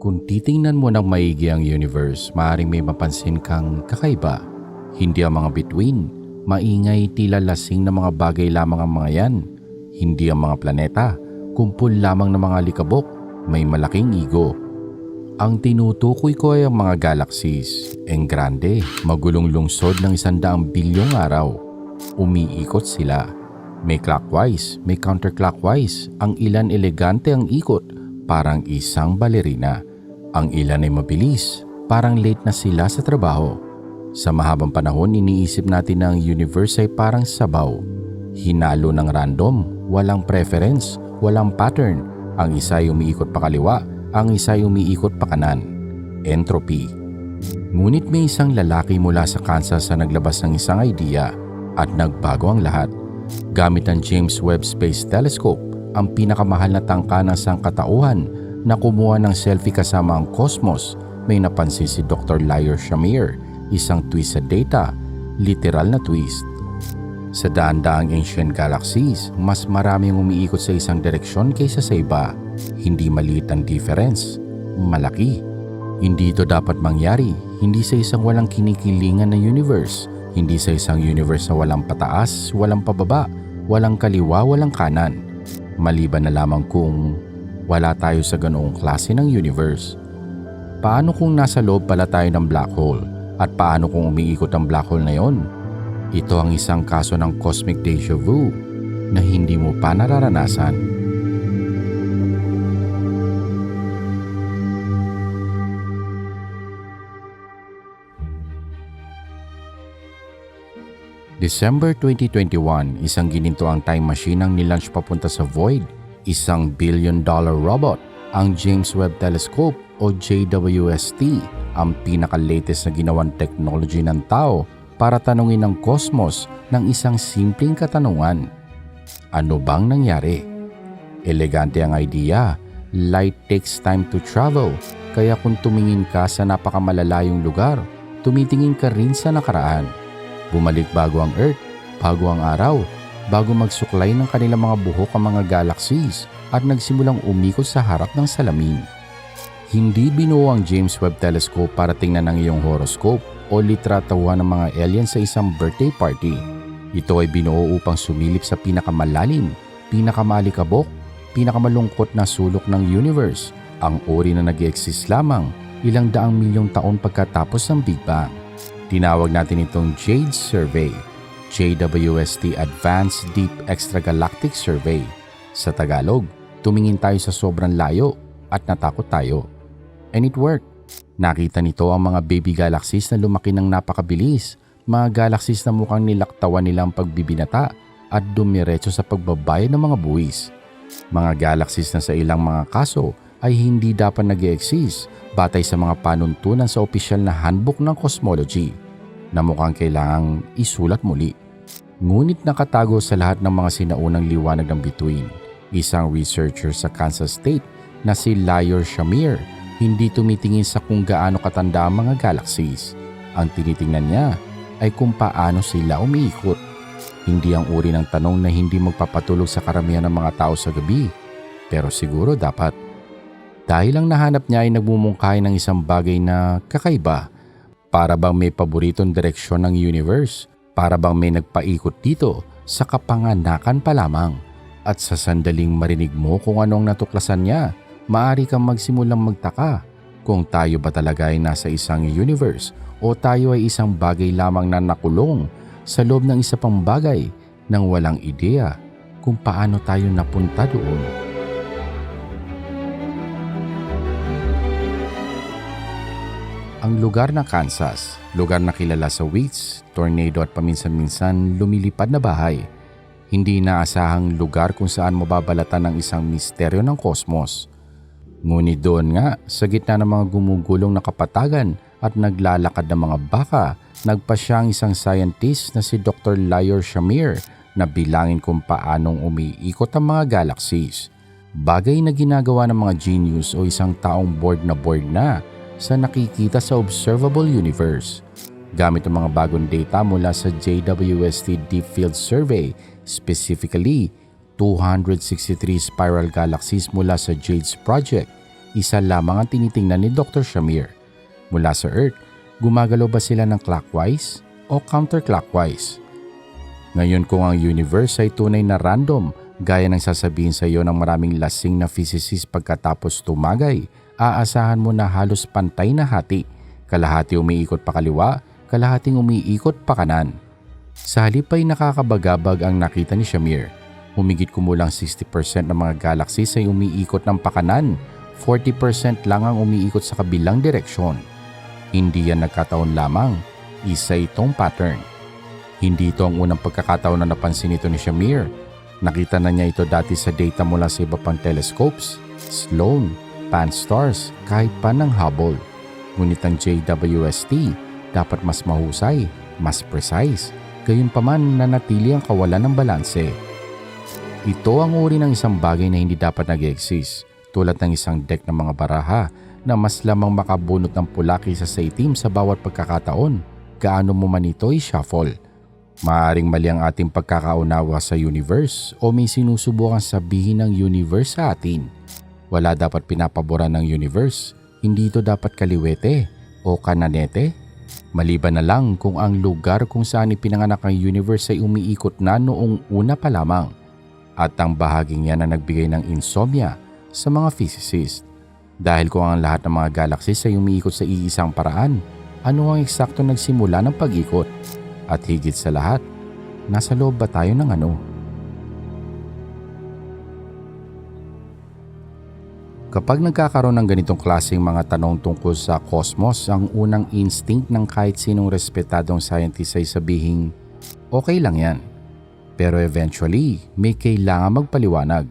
Kung titingnan mo ng maigi ang universe, maaaring may mapansin kang kakaiba. Hindi ang mga bituin, maingay tila lasing na mga bagay lamang ang mga yan. Hindi ang mga planeta, kumpul lamang ng mga likabok, may malaking ego. Ang tinutukoy ko ay ang mga galaxies, ang grande, magulong lungsod ng isandaang bilyong araw. Umiikot sila. May clockwise, may counterclockwise. Ang ilan elegante ang ikot, parang isang balerina. Ang ilan ay mabilis, parang late na sila sa trabaho. Sa mahabang panahon, iniisip natin na universe ay parang sabaw. Hinalo ng random, walang preference, walang pattern. Ang isa ay umiikot pa kaliwa, ang isa ay umiikot pa kanan. Entropy. Ngunit may isang lalaki mula sa Kansas na naglabas ng isang idea at nagbago ang lahat. Gamit ang James Webb Space Telescope, ang pinakamahal na tangka ng sangkatauhan na kumuha ng selfie kasama ang cosmos, may napansin si Dr. Lyra Shamir, isang twist sa data, literal na twist. Sa daan-daang ancient galaxies, mas marami ang umiikot sa isang direksyon kaysa sa iba. Hindi maliit ang difference, malaki. Hindi ito dapat mangyari, hindi sa isang walang kinikilingan na universe, hindi sa isang universe na walang pataas, walang pababa, walang kaliwa, walang kanan. Maliban na lamang kung wala tayo sa ganoong klase ng universe. Paano kung nasa loob pala tayo ng black hole? At paano kung umiikot ang black hole na yon? Ito ang isang kaso ng cosmic deja vu na hindi mo pa nararanasan. December 2021, isang gininto ang time machine ang nilaunch papunta sa void. Isang billion dollar robot, ang James Webb Telescope o JWST, ang pinaka-latest na ginawang technology ng tao para tanungin ang cosmos ng isang simpleng katanungan. Ano bang nangyari? Elegante ang idea. Light takes time to travel, kaya kung tumingin ka sa napakamalalayong lugar, tumitingin ka rin sa nakaraan. Bumalik bago ang Earth, bago ang araw, bago magsuklay ng kanilang mga buhok ang mga galaxies at nagsimulang umikot sa harap ng salamin. Hindi binuo ang James Webb Telescope para tingnan ang iyong horoscope o litratawan ng mga alien sa isang birthday party. Ito ay binuo upang sumilip sa pinakamalalim, pinakamalikabok, pinakamalungkot na sulok ng universe, ang uri na nag exist lamang ilang daang milyong taon pagkatapos ng Big Bang. Tinawag natin itong JADE Survey, JWST Advanced Deep Extragalactic Survey. Sa Tagalog, tumingin tayo sa sobrang layo at natakot tayo. And it worked. Nakita nito ang mga baby galaxies na lumaki ng napakabilis, mga galaxies na mukhang nilaktawan nilang pagbibinata at dumiretso sa pagbabayad ng mga buwis. Mga galaxies na sa ilang mga kaso ay hindi dapat nag exist batay sa mga panuntunan sa opisyal na handbook ng cosmology na mukhang kailangang isulat muli. Ngunit nakatago sa lahat ng mga sinaunang liwanag ng bituin, isang researcher sa Kansas State na si Lyra Shamir hindi tumitingin sa kung gaano katanda ang mga galaxies. Ang tinitingnan niya ay kung paano sila umiikot. Hindi ang uri ng tanong na hindi magpapatulog sa karamihan ng mga tao sa gabi. Pero siguro dapat dahil ang nahanap niya ay nagmumungkahi ng isang bagay na kakaiba. Para bang may paboritong direksyon ng universe. Para bang may nagpaikot dito sa kapanganakan pa lamang. At sa sandaling marinig mo kung anong natuklasan niya, maari kang magsimulang magtaka kung tayo ba talaga ay nasa isang universe o tayo ay isang bagay lamang na nakulong sa loob ng isa pang bagay nang walang ideya kung paano tayo napunta doon. Ang lugar na Kansas, lugar na kilala sa weeds, tornado at paminsan-minsan lumilipad na bahay. Hindi inaasahang lugar kung saan mababalatan ng isang misteryo ng kosmos. Ngunit doon nga, sa gitna ng mga gumugulong na kapatagan at naglalakad ng mga baka, nagpa siya ang isang scientist na si Dr. Lyra Shamir na bilangin kung paanong umiikot ang mga galaxies. Bagay na ginagawa ng mga genius o isang taong bored na bored na sa nakikita sa observable universe. Gamit ang mga bagong data mula sa JWST Deep Field Survey, specifically 263 spiral galaxies mula sa JADES Project, isa lamang ang tinitingnan ni Dr. Shamir. Mula sa Earth, gumagalaw ba sila ng clockwise o counterclockwise? Ngayon kung ang universe ay tunay na random, gaya ng sasabihin sa iyo ng maraming lasing na physicist pagkatapos tumagay, aasahan mo na halos pantay na hati. Kalahati umiikot pa kaliwa, kalahating umiikot pa kanan. Sa halip ay nakakabagabag ang nakita ni Shamir. Humigit kumulang 60% ng mga galaxies ay umiikot ng pakanan, 40% lang ang umiikot sa kabilang direksyon. Hindi yan nagkataon lamang, isa itong pattern. Hindi ito ang unang pagkakataon na napansin ito ni Shamir. Nakita na niya ito dati sa data mula sa iba pang telescopes, Sloan, Pan-STARRS, kahit pa ng Hubble. Ngunit ang JWST dapat mas mahusay, mas precise, gayunpaman nanatili ang kawalan ng balanse. Ito ang uri ng isang bagay na hindi dapat nag-exist, tulad ng isang deck ng mga baraha na mas lamang makabunot ng pula kaysa sa itim sa bawat pagkakataon, gaano mo man ito i-shuffle. Maaring mali ang ating pagkakaunawa sa universe o may sinusubukan sabihin ng universe sa atin. Wala dapat pinapaboran ng universe, hindi ito dapat kaliwete o kananete. Maliban na lang kung ang lugar kung saan ipinanganak ang universe ay umiikot na noong una pa lamang at ang bahaging yan na nagbigay ng insomnia sa mga physicists. Dahil kung ang lahat ng mga galaxies ay umiikot sa iisang paraan, ano ang eksakto nagsimula ng pag-ikot? At higit sa lahat, nasa loob ba tayo ng ano? Kapag nagkakaroon ng ganitong klaseng mga tanong tungkol sa cosmos, ang unang instinct ng kahit sinong respetadong scientist ay sabihin, okay lang yan. Pero eventually, may kailangan magpaliwanag.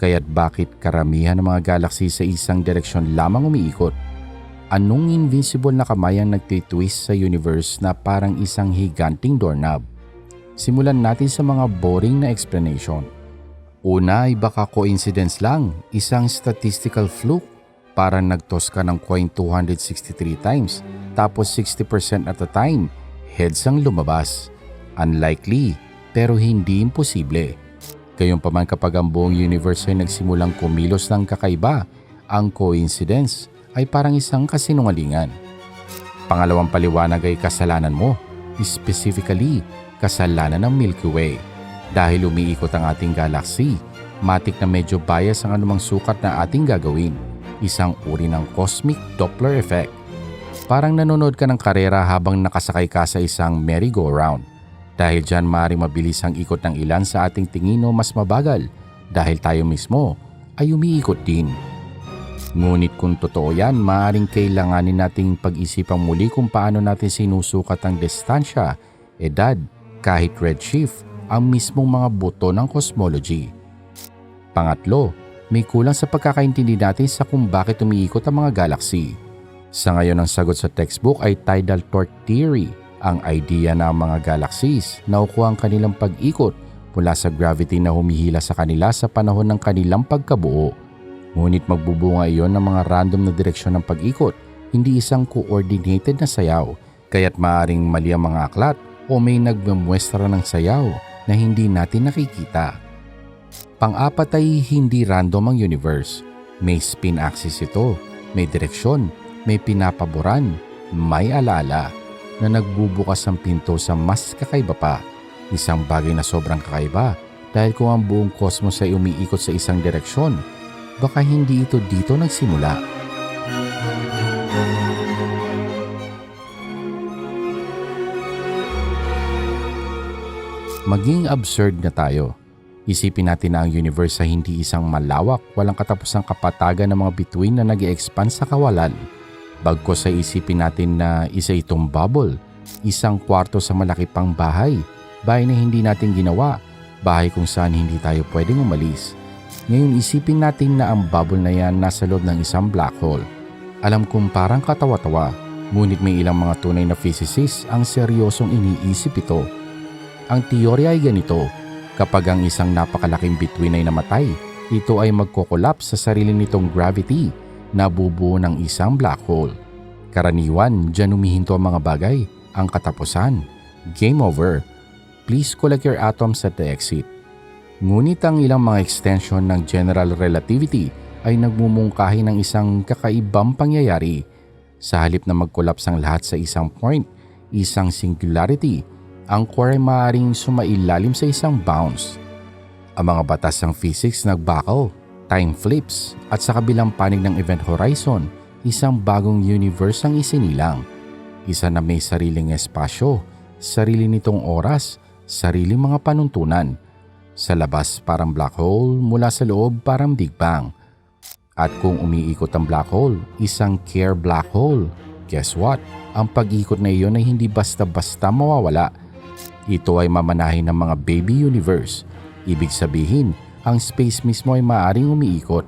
Kaya't bakit karamihan ng mga galaxy sa isang direksyon lamang umiikot? Anong invincible na kamay ang nagtitwist sa universe na parang isang higanting doorknob? Simulan natin sa mga boring na explanation. Una ay baka coincidence lang, isang statistical fluke. Parang nagtos ka ng coin 263 times, tapos 60% at a time, heads ang lumabas. Unlikely, pero hindi imposible. Gayunpaman kapag ang buong universe ay nagsimulang kumilos ng kakaiba, ang coincidence ay parang isang kasinungalingan. Pangalawang paliwanag ay kasalanan mo, specifically kasalanan ng Milky Way. Dahil umiikot ang ating galaxy, matik na medyo bias ang anumang sukat na ating gagawin. Isang uri ng cosmic Doppler effect. Parang nanonood ka ng karera habang nakasakay ka sa isang merry-go-round. Dahil dyan maaaring mabilis ang ikot ng ilan sa ating tingin o mas mabagal dahil tayo mismo ay umiikot din. Ngunit kung totoo yan, maaaring kailanganin nating pag-isipang muli kung paano natin sinusukat ang distansya, edad, kahit redshift ang mismong mga buto ng cosmology. Pangatlo, may kulang sa pagkakaintindi natin sa kung bakit umiikot ang mga galaxy. Sa ngayon ang sagot sa textbook ay tidal torque theory, ang idea na ang mga galaxies naukuha ang kanilang pag-ikot mula sa gravity na humihila sa kanila sa panahon ng kanilang pagkabuo. Ngunit magbubunga iyon ng mga random na direksyon ng pag-ikot, hindi isang coordinated na sayaw, kaya't maaring mali ang mga aklat o may nagmamwestra ng sayaw na hindi natin nakikita. Pang-apat ay hindi random ang universe. May spin axis ito, may direksyon, may pinapaboran, may alala na nagbubukas ng pinto sa mas kakaiba pa. Isang bagay na sobrang kakaiba dahil kung ang buong cosmos ay umiikot sa isang direksyon, baka hindi ito dito nagsimula. Maging absurd na tayo. Isipin natin na ang universe ay hindi isang malawak, walang katapusang kapatagan ng mga bituin na nag expand sa kawalan. Bagkos ay isipin natin na isa itong bubble, isang kwarto sa malaki pang bahay, bahay na hindi natin ginawa, bahay kung saan hindi tayo pwedeng umalis. Ngayon isipin natin na ang bubble na yan nasa loob ng isang black hole. Alam kong parang katawa-tawa, ngunit may ilang mga tunay na physicists ang seryosong iniisip ito. Ang teorya ay ganito, kapag ang isang napakalaking bituin ay namatay, ito ay magkokolaps sa sarili nitong gravity na bubuo ng isang black hole. Karaniwan, dyan umihinto ang mga bagay, ang katapusan. Game over. Please collect your atoms at the exit. Ngunit ang ilang mga extension ng general relativity ay nagmumungkahi ng isang kakaibang pangyayari. Sa halip na mag-collapse ang lahat sa isang point, isang singularity, ang core ay maaaring sumailalim sa isang bounce. Ang mga batas ng physics nagbakaw, time flips, at sa kabilang panig ng event horizon, isang bagong universe ang isinilang. Isa na may sariling espasyo, sarili nitong oras, sariling mga panuntunan. Sa labas parang black hole, mula sa loob parang Big Bang. At kung umiikot ang black hole, isang care black hole, guess what? Ang pag-ikot na iyon ay hindi basta-basta mawawala. Ito ay mamanahin ng mga baby universe. Ibig sabihin, ang space mismo ay maaring umiikot.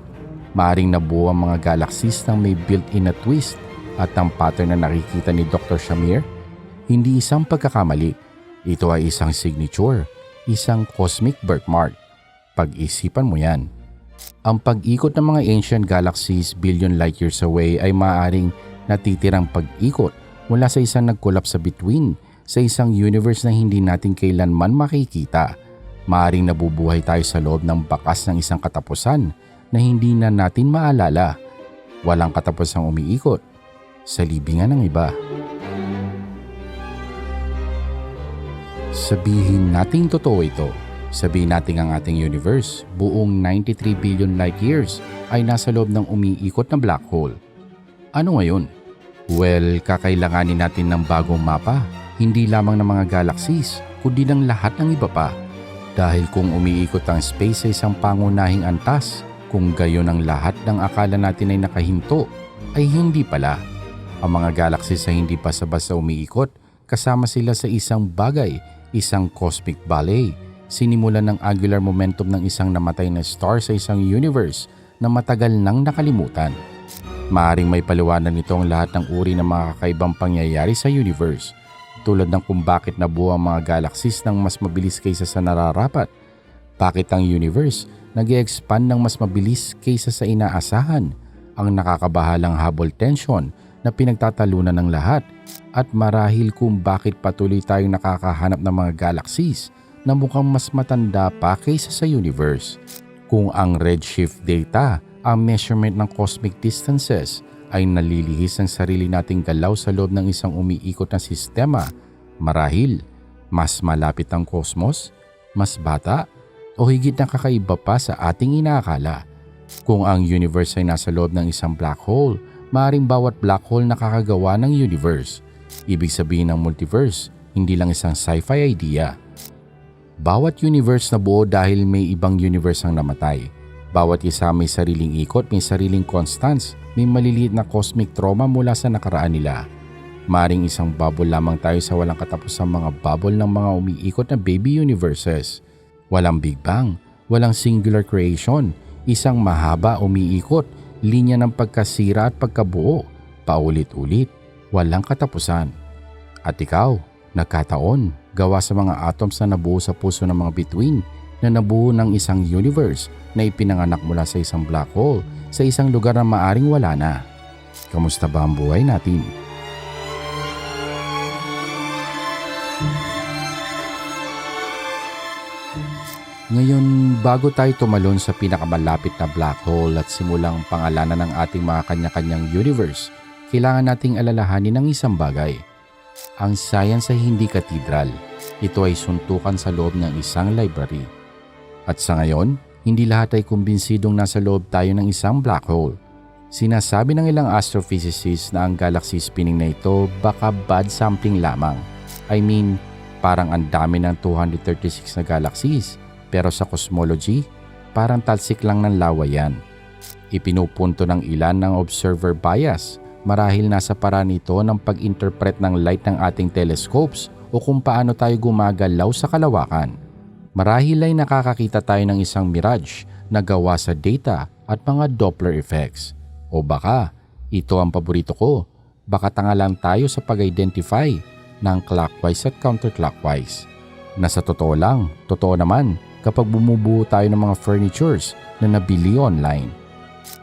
Maaring nabuo ang mga galaxies ng may built-in na twist at ang pattern na nakikita ni Dr. Shamir, hindi isang pagkakamali. Ito ay isang signature, isang cosmic birthmark. Pag-isipan mo yan. Ang pag-ikot ng mga ancient galaxies billion light years away ay maaaring natitirang pag-ikot mula sa isang nag-collapse sa between sa isang universe na hindi natin kailanman makikita. Maaring nabubuhay tayo sa loob ng bakas ng isang katapusan na hindi na natin maalala. Walang katapusang umiikot sa libingan ng iba. Sabihin nating totoo ito. Sabihin natin ang ating universe, buong 93 billion light years ay nasa loob ng umiikot na black hole. Ano ngayon? Well, kakailanganin natin ng bagong mapa, hindi lamang ng mga galaxies, kundi ng lahat ng iba pa. Dahil kung umiikot ang space sa isang pangunahing antas, kung gayon ang lahat ng akala natin ay nakahinto, ay hindi pala. Ang mga galaxies ay hindi basta-basta umiikot, kasama sila sa isang bagay, isang cosmic ballet. Sinimulan ng angular momentum ng isang namatay na star sa isang universe na matagal nang nakalimutan. Maaring may paliwanag nito ang lahat ng uri ng mga kakaibang pangyayari sa universe, tulad ng kung bakit nabuo ang mga galaxies ng mas mabilis kaysa sa nararapat. Bakit ang universe nag expand ng mas mabilis kaysa sa inaasahan? Ang nakakabahalang Hubble tension na pinagtatalunan ng lahat at marahil kung bakit patuloy tayong nakakahanap ng mga galaxies na mukhang mas matanda pa kaysa sa universe. Kung ang redshift data, ang measurement ng cosmic distances, ay nalilihis ang sarili nating galaw sa loob ng isang umiikot na sistema, marahil mas malapit ang cosmos, mas bata, o higit na kakaiba pa sa ating inaakala. Kung ang universe ay nasa loob ng isang black hole, maaaring bawat black hole nakakagawa ng universe. Ibig sabihin ng multiverse, hindi lang isang sci-fi idea. Bawat universe na buo dahil may ibang universe ang namatay. Bawat isa may sariling ikot, may sariling constants, may maliliit na cosmic trauma mula sa nakaraan nila. Maring isang bubble lamang tayo sa walang katapusang mga bubble ng mga umiikot na baby universes. Walang Big Bang, walang singular creation, isang mahaba umiikot, linya ng pagkasira at pagkabuo, paulit-ulit, walang katapusan. At ikaw, nagkataon, gawa sa mga atoms na nabuo sa puso ng mga bituin na nabuo ng isang universe na ipinanganak mula sa isang black hole sa isang lugar na maaring wala na. Kamusta ba ang buhay natin? Ngayon, bago tayo tumalon sa pinakamalapit na black hole at simulang pangalanan ng ating mga kanya-kanyang universe, kailangan nating alalahanin ng isang bagay. Ang science ay hindi katedral. Ito ay suntukan sa loob ng isang library. At sa ngayon, hindi lahat ay kumbinsidong nasa loob tayo ng isang black hole. Sinasabi ng ilang astrophysicists na ang galaxy spinning na ito baka bad sampling lamang. I mean, parang ang dami ng 236 na galaxies pero sa cosmology, parang talsik lang ng lawayan. Ipinupunto ng ilan ng observer bias marahil nasa paraan ito ng pag-interpret ng light ng ating telescopes o kung paano tayo gumagalaw sa kalawakan. Marahil ay nakakakita tayo ng isang mirage na gawa sa data at mga Doppler effects. O baka, ito ang paborito ko, baka tanga lang tayo sa pag-identify ng clockwise at counterclockwise. Na sa totoo lang, totoo naman kapag bumubuo tayo ng mga furnitures na nabili online.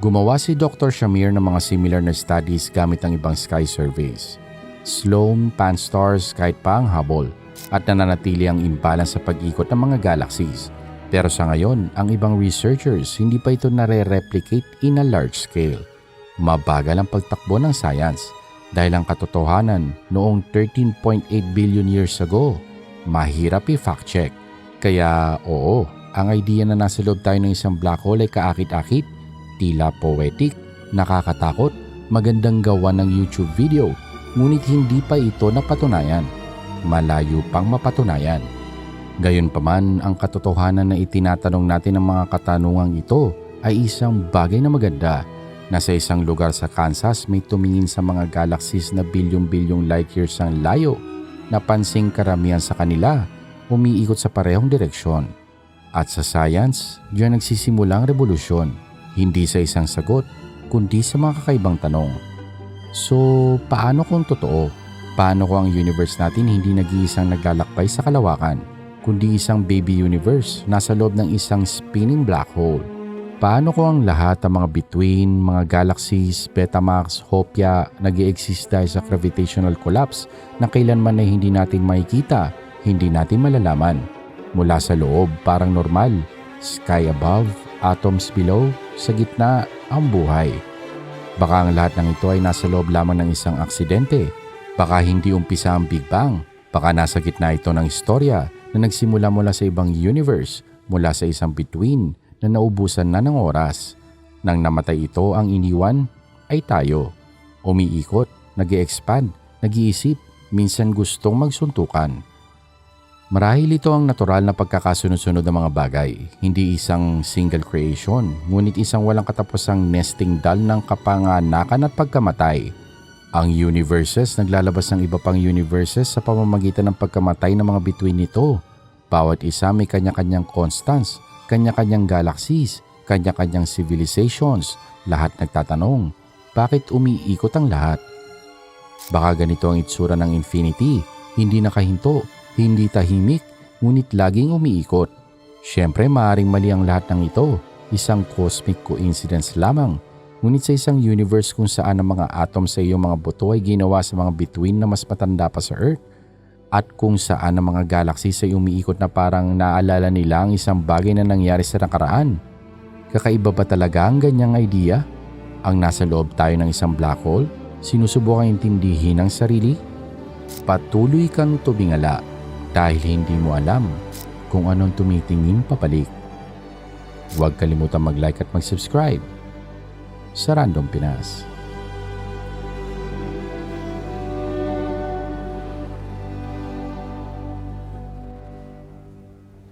Gumawa si Dr. Shamir ng mga similar na studies gamit ang ibang sky surveys. Sloan, Pan-STARRS, kahit pa ang Hubble at nananatili ang imbalance sa pag-ikot ng mga galaxies. Pero sa ngayon, ang ibang researchers hindi pa ito nare-replicate in a large scale. Mabagal ang pagtakbo ng science dahil ang katotohanan noong 13.8 billion years ago, mahirap i-fact check. Kaya oo, ang idea na nasa loob tayo ng isang black hole ay kaakit-akit, tila poetic, nakakatakot, magandang gawa ng YouTube video, ngunit hindi pa ito napatunayan. Malayo pang mapatunayan. Gayunpaman, ang katotohanan na itinatanong natin ng mga katanungang ito ay isang bagay na maganda na sa isang lugar sa Kansas may tumingin sa mga galaxies na bilyong-bilyong light years ang layo. Napansing karamihan sa kanila, umiikot sa parehong direksyon. At sa science, diyan nagsisimula ang revolusyon, hindi sa isang sagot, kundi sa mga kakaibang tanong. So, paano kung totoo? Paano kung ang universe natin hindi nag-iisang naglalakbay sa kalawakan, kundi isang baby universe nasa loob ng isang spinning black hole? Paano kung ang lahat ng mga between, mga galaxies, Betamax, Hopia nag exist dahil sa gravitational collapse na kailanman ay hindi natin makikita, hindi natin malalaman? Mula sa loob, parang normal. Sky above, atoms below, sa gitna, ang buhay. Baka ang lahat ng ito ay nasa loob lamang ng isang aksidente. Baka hindi umpisa ang Big Bang. Baka nasa gitna ito ng istorya na nagsimula mula sa ibang universe, mula sa isang between na naubusan na ng oras. Nang namatay ito ang iniwan, ay tayo. Umiikot, nag expand nag-iisip, minsan gustong magsuntukan. Marahil ito ang natural na pagkakasunod-sunod ng mga bagay, hindi isang single creation, ngunit isang walang katapusang nesting doll ng kapanganakan at pagkamatay. Ang universes naglalabas ng iba pang universes sa pamamagitan ng pagkamatay ng mga bituin nito. Bawat isa may kanya-kanyang constants, kanya-kanyang galaxies, kanya-kanyang civilizations. Lahat nagtatanong, bakit umiikot ang lahat? Baka ganito ang itsura ng infinity, hindi nakahinto, hindi tahimik, ngunit laging umiikot. Siyempre maaring mali ang lahat ng ito, isang cosmic coincidence lamang. Ngunit sa isang universe kung saan ang mga atom sa iyong mga buto ay ginawa sa mga bituin na mas matanda pa sa Earth, at kung saan ang mga galaxies ay umiikot na parang naalala nila ang isang bagay na nangyari sa nakaraan. Kakaiba ba talaga ang ganyang idea? Ang nasa loob tayo ng isang black hole? Sinusubukan intindihin ang sarili? Patuloy kang tumingala dahil hindi mo alam kung anong tumitingin papalik. Huwag kalimutan mag-like at mag-subscribe sa Random Pinas.